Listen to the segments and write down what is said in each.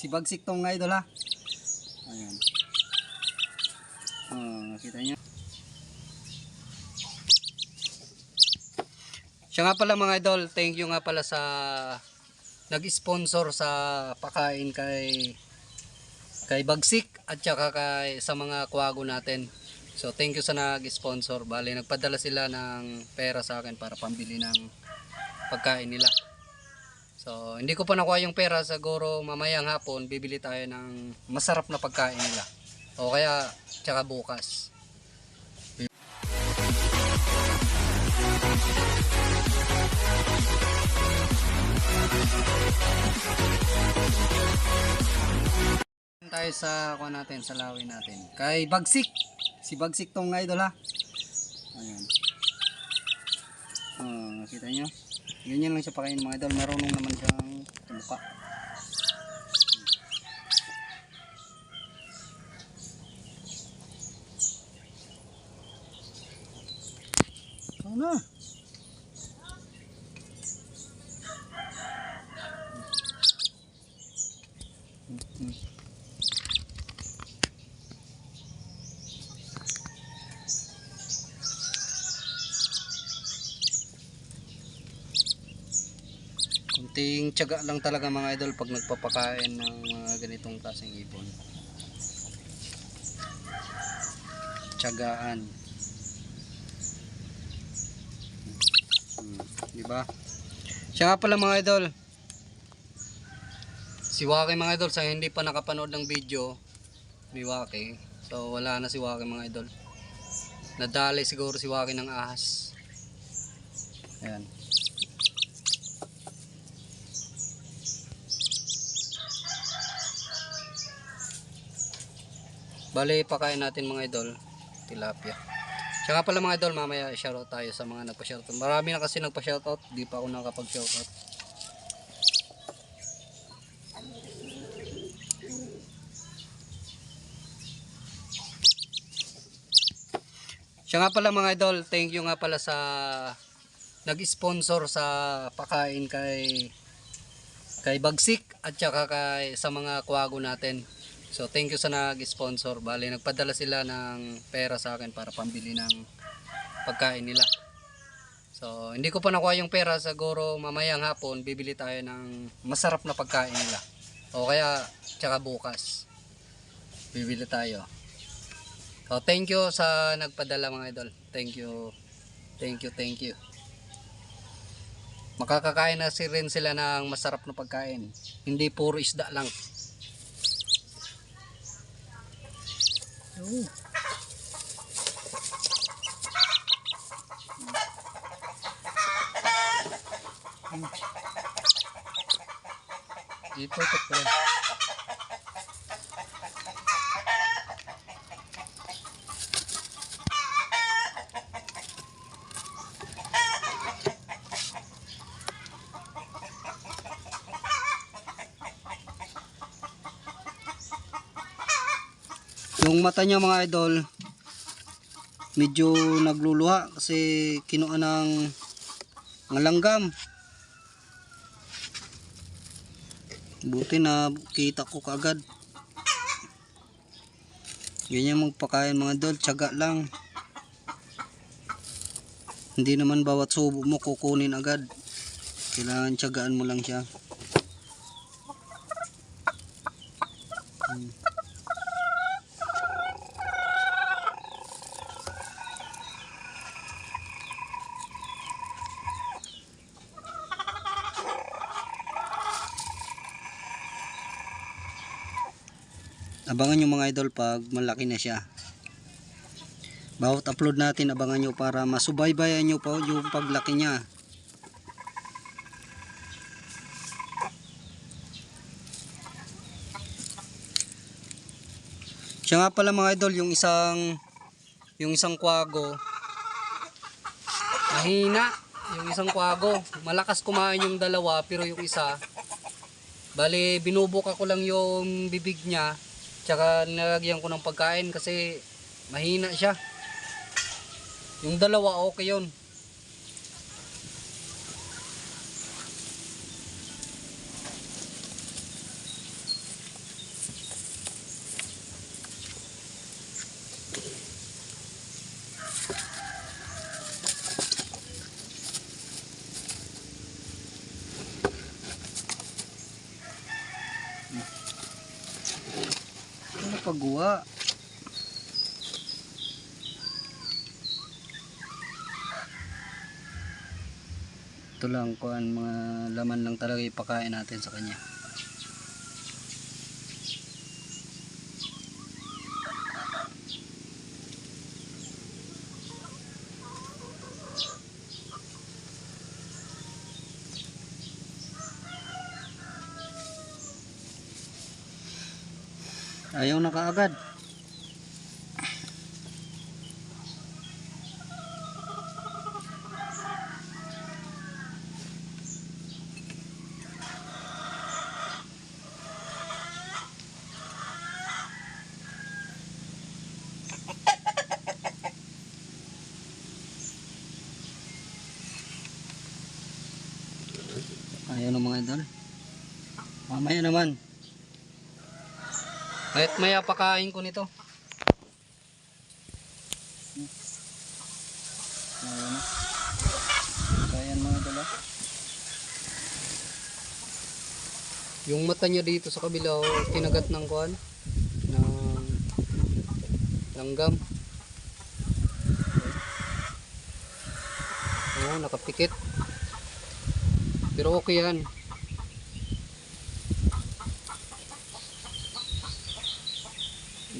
Si Bagsik tong nga idol ha. Ayan. Oh, nakita niyo. Siya nga pala mga idol, thank you nga pala sa nag-sponsor sa pakain kay kay Bagsik at saka kay sa mga kwago natin. So thank you sa nag-sponsor. Bali nagpadala sila ng pera sa akin para pambili ng pagkain nila. So hindi ko pa nakuha yung pera, siguro mamayang hapon bibili tayo ng masarap na pagkain nila. O kaya tsaka bukas. tayo sa kuha natin, sa lawin natin. Kay Bagsik. Si Bagsik tong idol ha. Ayan. Oh, nakita nyo? Ganyan lang siya pakain mga idol. Marunong naman siyang tumuka. Ito na. Kunting tiyaga lang talaga mga idol pag nagpapakain ng mga ganitong klaseng ibon. Tiyagaan. Hmm, di ba? Siya nga pala mga idol. Si Waki mga idol sa hindi pa nakapanood ng video ni Waki. So wala na si Waki mga idol. Nadali siguro si Waki ng ahas. Ayan. Bale, pakain natin mga idol, tilapia. Tsaka pala mga idol, mamaya shoutout tayo sa mga nagpa-shoutout. Marami na kasi nagpa-shoutout, di pa ako nakapag-shoutout. Siya nga pala mga idol, thank you nga pala sa nag-sponsor sa pakain kay kay Bagsik at saka kay sa mga kwago natin. So thank you sa nag-sponsor. Bali nagpadala sila ng pera sa akin para pambili ng pagkain nila. So hindi ko pa nakuha yung pera, siguro mamayang hapon bibili tayo ng masarap na pagkain nila. O kaya tsaka bukas bibili tayo. So thank you sa nagpadala mga idol. Thank you. Thank you, thank you. Makakakain na si rin sila ng masarap na pagkain. Hindi puro isda lang. Oh. Ito, ito pala. Yung mata niya mga idol, medyo nagluluha kasi kinuha ng ng langgam. Buti na kita ko kagad. Ganyan magpakain mga idol, tiyaga lang. Hindi naman bawat subo mo kukunin agad. Kailangan tiyagaan mo lang siya. Hmm. Abangan nyo mga idol pag malaki na siya. Bawat upload natin abangan nyo para masubaybayan nyo po yung paglaki niya. Siya nga pala mga idol yung isang yung isang kwago. Mahina yung isang kwago. Malakas kumain yung dalawa pero yung isa bali binubuka ko lang yung bibig niya Tsaka nilagyan ko ng pagkain kasi mahina siya. Yung dalawa okay yun. Pagguwa? Ito lang kuan mga laman lang talaga ipakain natin sa kanya. Ayaw na kaagad. Ayaw na mga idol. Mamaya naman. Kahit maya pakain ko nito. Ayan. Kaya mga dala. Yung mata niya dito sa kabila, oh, kinagat ng kuan ng langgam. Oo, nakapikit. Pero okay yan.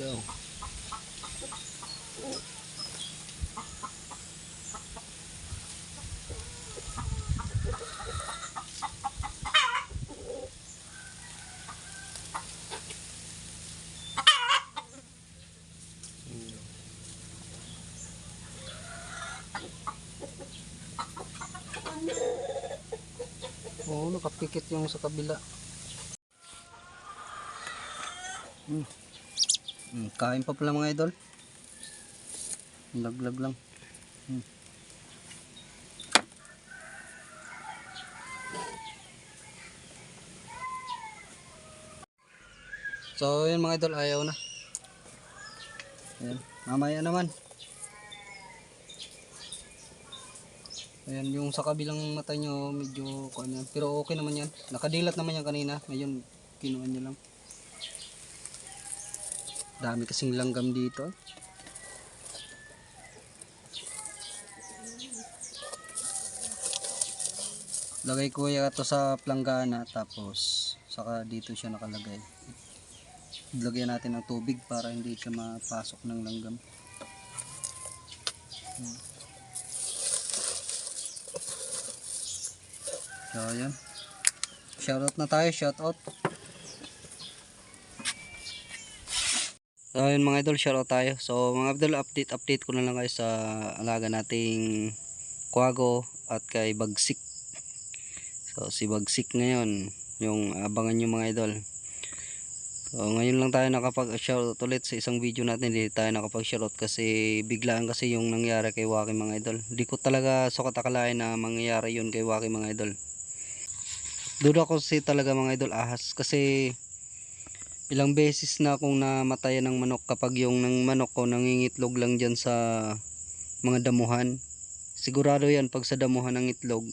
Daw. Oo, nakapikit yung sa kabila. Hmm. Hmm, kain pa pala mga idol. Laglag lang. Hmm. So, yun mga idol, ayaw na. Ayan, mamaya naman. Ayan, yung sa kabilang mata nyo, medyo yan. Pero okay naman yan. Nakadilat naman yan kanina. Ngayon, kinuha niya lang. Dami kasing langgam dito. Lagay ko ito sa planggana tapos saka dito siya nakalagay. Lagyan natin ng tubig para hindi siya mapasok ng langgam. So, ayan. Shoutout na tayo, shoutout. So yun mga idol, shoutout tayo. So mga idol, update update ko na lang kayo sa alaga nating Quago at kay Bagsik. So si Bagsik ngayon, yung abangan nyo mga idol. So ngayon lang tayo nakapag-shoutout ulit sa isang video natin. Hindi tayo nakapag-shoutout kasi biglaan kasi yung nangyari kay Waki mga idol. Hindi ko talaga sukat akalain na mangyayari yun kay Waki mga idol. Duda ko si talaga mga idol ahas kasi ilang beses na akong namatayan ng manok kapag yung ng manok ko nangingitlog lang dyan sa mga damuhan. Sigurado yan pag sa damuhan ng itlog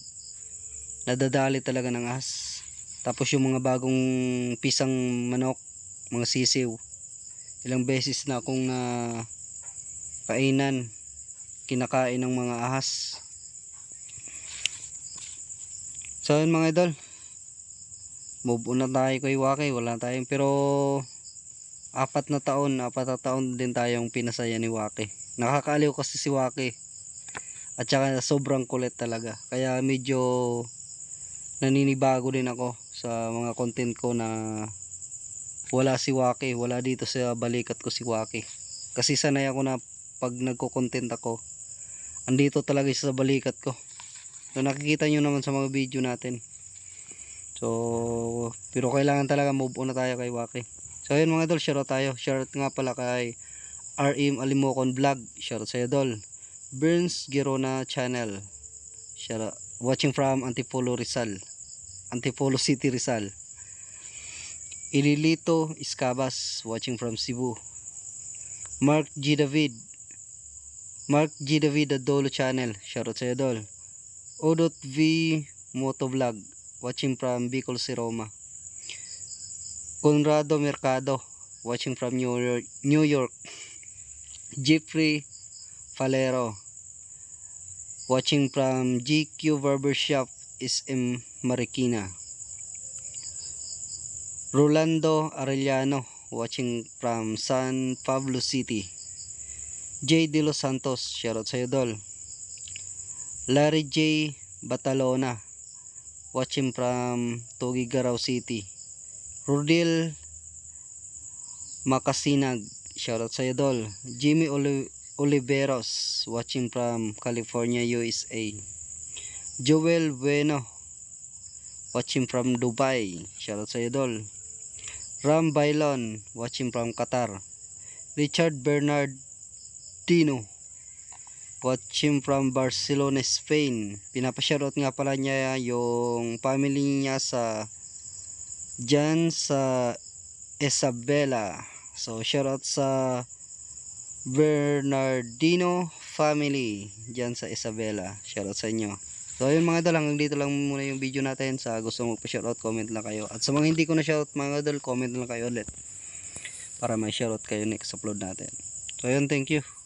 nadadali talaga ng ahas. Tapos yung mga bagong pisang manok mga sisiw ilang beses na akong na kainan kinakain ng mga ahas. So yun mga idol move on na tayo kay Waki wala tayong pero apat na taon apat na taon din tayong pinasaya ni Waki nakakaaliw kasi si Waki at saka sobrang kulit talaga. Kaya medyo naninibago din ako sa mga content ko na wala si Waki wala dito sa balikat ko si Waki kasi sanay ako na pag nagko-content ako andito talaga sa balikat ko. So nakikita nyo naman sa mga video natin So, pero kailangan talaga move on na tayo kay Waki. So, ayun mga idol, shoutout tayo. Shoutout nga pala kay RM Alimocon Vlog. Shoutout sa idol. Burns Girona Channel. Shoutout. Watching from Antipolo Rizal. Antipolo City Rizal. Ililito Iscabas. Watching from Cebu. Mark G. David. Mark G. David Adolo Channel. Shoutout sa idol. O.V. Motovlog watching from Bicol si Roma Conrado Mercado, watching from New York. New York. Jeffrey Falero, watching from GQ Barbershop, SM Marikina. Rolando Arellano, watching from San Pablo City. J. De Los Santos, shoutout sa'yo, Dol. Larry J. Batalona, watching from Tugigaraw City. Rodil Makasinag, shoutout sa'yo, Dol. Jimmy Oli- Oliveros, watching from California, USA. Joel Bueno, watching from Dubai, shoutout sa'yo, Dol. Ram Bailon, watching from Qatar. Richard Bernardino, watching from Barcelona, Spain. Pinapashoutout nga pala niya yung family niya sa dyan sa Isabela. So, shoutout sa Bernardino family dyan sa Isabela. Shoutout sa inyo. So, ayun mga idol, hanggang dito lang muna yung video natin. Sa gusto mo pa-shoutout, comment lang kayo. At sa mga hindi ko na shoutout mga idol, comment lang kayo ulit. Para may shoutout kayo next upload natin. So, ayun, thank you.